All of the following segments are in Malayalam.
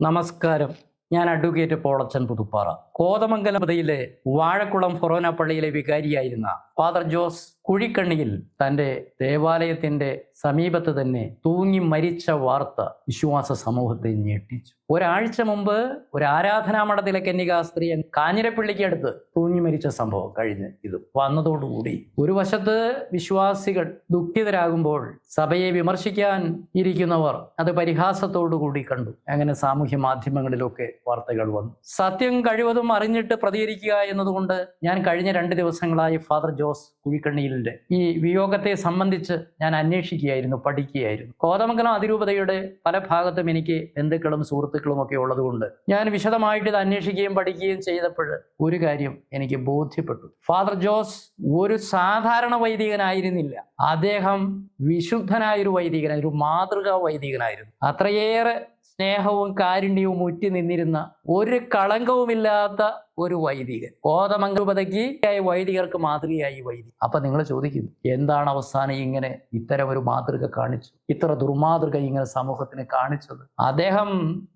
നമസ്കാരം. ഞാൻ അഡ്വക്കേറ്റ് പോളച്ചൻ പുതുപ്പാറ. കോതമംഗലപതയിലെ വാഴക്കുളം ഫൊറോന പള്ളിയിലെ വികാരിയായിരുന്ന ഫാദർ ജോസ് കുഴിക്കണ്ണിയിൽ തന്റെ ദേവാലയത്തിന്റെ സമീപത്ത് തന്നെ തൂങ്ങി മരിച്ച വാർത്ത വിശ്വാസ സമൂഹത്തെ ഞെട്ടിച്ചു. ഒരാഴ്ച മുമ്പ് ഒരു ആരാധനാ മഠത്തിലെ കന്യകാസ്ത്രീ കാഞ്ഞിരപ്പള്ളിക്ക് അടുത്ത് തൂങ്ങി മരിച്ച സംഭവം കഴിഞ്ഞ് ഇത് വന്നതോടുകൂടി. ഒരു വശത്ത് വിശ്വാസികൾ ദുഃഖിതരാകുമ്പോൾ സഭയെ വിമർശിക്കാൻ ഇരിക്കുന്നവർ അത് പരിഹാസത്തോടുകൂടി കണ്ടു. അങ്ങനെ സാമൂഹ്യ മാധ്യമങ്ങളിലൊക്കെ വാർത്തകൾ വന്നു. സത്യം കഴിവതും അറിഞ്ഞിട്ട് പ്രതികരിക്കുക എന്നതുകൊണ്ട് ഞാൻ കഴിഞ്ഞ രണ്ട് ദിവസങ്ങളായി ഫാദർ ജോസ് കുഴിക്കണ്ണിയിലിന്റെ ഈ വിയോഗത്തെ സംബന്ധിച്ച് ഞാൻ അന്വേഷിക്കുകയായിരുന്നു പഠിക്കുകയായിരുന്നു. കോതമംഗലം അതിരൂപതയുടെ പല ഭാഗത്തും എനിക്ക് ബന്ധുക്കളും സുഹൃത്തുക്കളും ഒക്കെ ഉള്ളതുകൊണ്ട് ഞാൻ വിശദമായിട്ട് ഇത് അന്വേഷിക്കുകയും പഠിക്കുകയും ചെയ്തപ്പോൾ ഒരു കാര്യം എനിക്ക് ബോധ്യപ്പെട്ടു. ഫാദർ ജോസ് ഒരു സാധാരണ വൈദികനായിരുന്നില്ല. അദ്ദേഹം വിശുദ്ധനായൊരു വൈദികനായി ഒരു മാതൃകാ വൈദികനായിരുന്നു. അത്രയേറെ സ്നേഹവും കാരുണ്യവും ഉറ്റി നിന്നിരുന്ന ഒരു കളങ്കവുമില്ലാത്ത ഒരു വൈദികൻ. കോതമംഗലപതയ്ക്ക് വൈദികർക്ക് മാതൃകയായി വൈദികൻ. അപ്പൊ നിങ്ങൾ ചോദിക്കുന്നു എന്താണ് അവസാനം ഇങ്ങനെ ഇത്തരം ഒരു മാതൃക കാണിച്ചു? ഇത്ര ദുർമാതൃക ഇങ്ങനെ സമൂഹത്തിന് കാണിച്ചത്? അദ്ദേഹം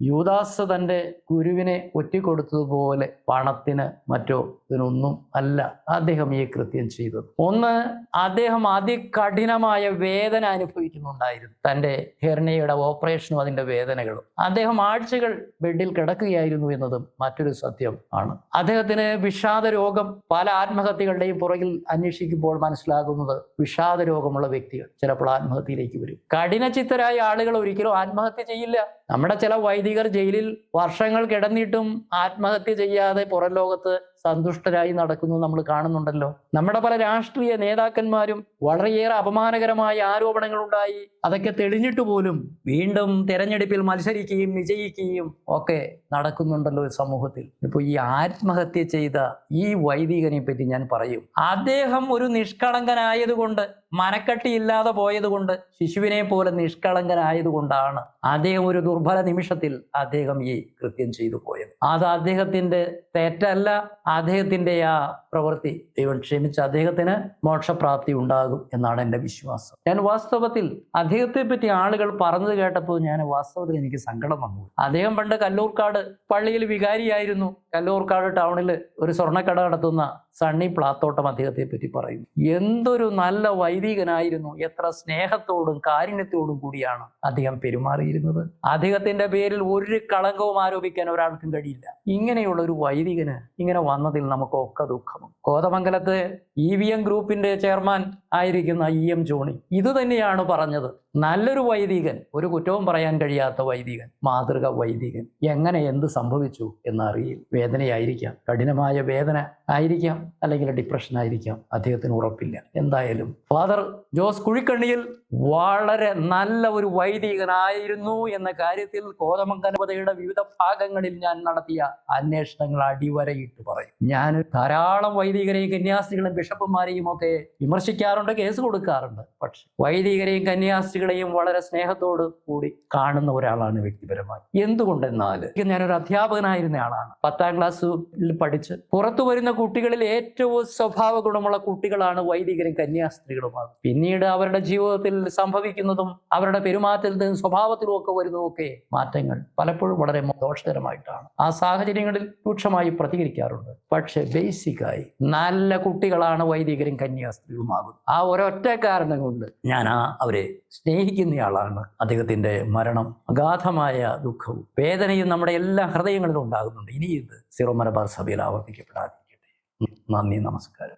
യൂദാസ് തന്റെ ഗുരുവിനെ ഒറ്റിക്കൊടുത്തതുപോലെ പണത്തിന് മറ്റോ ഇതിനൊന്നും അല്ല അദ്ദേഹം ഈ കൃത്യം ചെയ്തത്. ഒന്ന് അദ്ദേഹം അതികഠിനമായ വേദന അനുഭവിക്കുന്നുണ്ടായിരുന്നു. തന്റെ ഹെർണിയുടെ ഓപ്പറേഷനും അതിന്റെ വേദനകളും. അദ്ദേഹം ആഴ്ചകൾ ബെഡിൽ കിടക്കുകയായിരുന്നു എന്നതും മറ്റൊരു സത്യം ആണ്. അദ്ദേഹത്തിന് വിഷാദ രോഗം പല ആത്മഹത്യകളുടെയും പുറകിൽ അന്വേഷിക്കുമ്പോൾ മനസ്സിലാകുന്നത് വിഷാദ രോഗമുള്ള വ്യക്തികൾ ചിലപ്പോൾ ആത്മഹത്യയിലേക്ക് വരും. കഠിനചിത്തരായ ആളുകൾ ഒരിക്കലും ആത്മഹത്യ ചെയ്യില്ല. നമ്മുടെ ചില വൈദികർ ജയിലിൽ വർഷങ്ങൾ കിടന്നിട്ടും ആത്മഹത്യ ചെയ്യാതെ പുറം ലോകത്ത് സന്തുഷ്ടരായി നടക്കുന്നു നമ്മൾ കാണുന്നുണ്ടല്ലോ. നമ്മുടെ പല രാഷ്ട്രീയ നേതാക്കന്മാരും വളരെയേറെ അപമാനകരമായ ആരോപണങ്ങൾ ഉണ്ടായി അതൊക്കെ തെളിഞ്ഞിട്ട് പോലും വീണ്ടും തെരഞ്ഞെടുപ്പിൽ മത്സരിക്കുകയും വിജയിക്കുകയും ഒക്കെ നടക്കുന്നുണ്ടല്ലോ സമൂഹത്തിൽ. ഇപ്പൊ ഈ ആത്മഹത്യ ചെയ്ത ഈ വൈദികനെ പറ്റി ഞാൻ പറയും. അദ്ദേഹം ഒരു നിഷ്കളങ്കനായതുകൊണ്ട് മനക്കട്ടിയില്ലാതെ പോയതുകൊണ്ട് ശിശുവിനെ പോലെ നിഷ്കളങ്കനായതുകൊണ്ടാണ് അദ്ദേഹം ഒരു ദുർബല നിമിഷത്തിൽ അദ്ദേഹം ഈ കൃത്യം ചെയ്തു പോയത്. അത് അദ്ദേഹത്തിന്റെ തെറ്റല്ല അദ്ദേഹത്തിന്റെ ആ പ്രവൃത്തി ദൈവം ക്ഷമിച്ച് അദ്ദേഹത്തിന് മോക്ഷപ്രാപ്തി ഉണ്ടാകും എന്നാണ് എന്റെ വിശ്വാസം. ഞാൻ വാസ്തവത്തിൽ അദ്ദേഹത്തെ പറ്റി ആളുകൾ പറഞ്ഞു കേട്ടപ്പോൾ ഞാൻ വാസ്തവത്തിൽ എനിക്ക് സങ്കടം വന്നു. അദ്ദേഹം പണ്ട് കല്ലൂർക്കാട് പള്ളിയിൽ വികാരിയായിരുന്നു. കല്ലൂർക്കാട് ടൗണിൽ ഒരു സ്വർണക്കട നടത്തുന്ന സണ്ണി പ്ലാത്തോട്ടം അദ്ദേഹത്തെ പറ്റി പറയുന്നു. എന്തൊരു നല്ല വൈദികനായിരുന്നു. എത്ര സ്നേഹത്തോടും കാരുണ്യത്തോടും കൂടിയാണ് അദ്ദേഹം പെരുമാറിയിരുന്നത്. അദ്ദേഹത്തിന്റെ പേരിൽ ഒരു കളങ്കവും ആരോപിക്കാൻ ഒരാൾക്കും കഴിയില്ല. ഇങ്ങനെയുള്ള ഒരു വൈദികന് ഇങ്ങനെ വന്നതിൽ നമുക്കൊക്കെ ദുഃഖമുണ്ട്. കോതമംഗലത്ത് ഇ വി എം ഗ്രൂപ്പിന്റെ ചെയർമാൻ ആയിരിക്കുന്ന ഇ എം ജോണി. ഇത് തന്നെയാണ് പറഞ്ഞത്. നല്ലൊരു വൈദികൻ ഒരു കുറ്റവും പറയാൻ കഴിയാത്ത വൈദികൻ മാതൃക വൈദികൻ എങ്ങനെ എന്ത് സംഭവിച്ചു എന്നറിയില്ല വേദനയായിരിക്കാം കഠിനമായ വേദന ആയിരിക്കാം അല്ലെങ്കിൽ ഡിപ്രഷൻ ആയിരിക്കാം അദ്ദേഹത്തിന് ഉറപ്പില്ല. എന്തായാലും ഫാദർ ജോസ് കുഴിക്കണ്ണിയിൽ വളരെ നല്ല ഒരു വൈദികനായിരുന്നു എന്ന കാര്യത്തിൽ കോതമംഗലപതയുടെ വിവിധ ഭാഗങ്ങളിൽ ഞാൻ നടത്തിയ അന്വേഷണങ്ങൾ അടിവരയിട്ട് പറയും. ഞാൻ ധാരാളം വൈദികരെയും കന്യാസ്ത്രീകളും ബിഷപ്പുമാരെയും ഒക്കെ വിമർശിക്കാറുണ്ട്. കേസ് കൊടുക്കാറുണ്ട്. പക്ഷെ വൈദികരെയും കന്യാസ്ത്രീകളെയും വളരെ സ്നേഹത്തോട് കൂടി കാണുന്ന ഒരാളാണ് വ്യക്തിപരമായി. എന്തുകൊണ്ടെന്നാൽ ഞാനൊരു അധ്യാപകനായിരുന്ന ആളാണ്. പത്താം ക്ലാസ്സിൽ പഠിച്ച് പുറത്തു വരുന്ന കുട്ടികളിൽ ഏറ്റവും സ്വഭാവ ഗുണമുള്ള കുട്ടികളാണ് വൈദികരും കന്യാസ്ത്രീകളുമാകും പിന്നീട് അവരുടെ ജീവിതത്തിൽ സംഭവിക്കുന്നതും അവരുടെ പെരുമാറ്റത്തിലും സ്വഭാവത്തിലും ഒക്കെ വരുന്നതൊക്കെ മാറ്റങ്ങൾ പലപ്പോഴും വളരെ ദോഷകരമായിട്ടാണ് ആ സാഹചര്യങ്ങളിൽ രൂക്ഷമായി പ്രതികരിക്കാറുണ്ട്. പക്ഷെ ബേസിക്കായി നല്ല കുട്ടികളാണ് വൈദികരും കന്യാസ്ത്രീകളുമാകും ആ ഒരൊറ്റ കാരണം കൊണ്ട് ഞാൻ ആ അവരെ സ്നേഹിക്കുന്നയാളാണ്. അദ്ദേഹത്തിന്റെ മരണം അഗാധമായ ദുഃഖവും വേദനയും നമ്മുടെ എല്ലാ ഹൃദയങ്ങളിലും ഉണ്ടാകുന്നുണ്ട്. ഇനി ഇത് സിറോ മലബാർ സഭയിൽ ആവർത്തിക്കപ്പെടാതിരിക്കട്ടെ. നന്ദി നമസ്കാരം.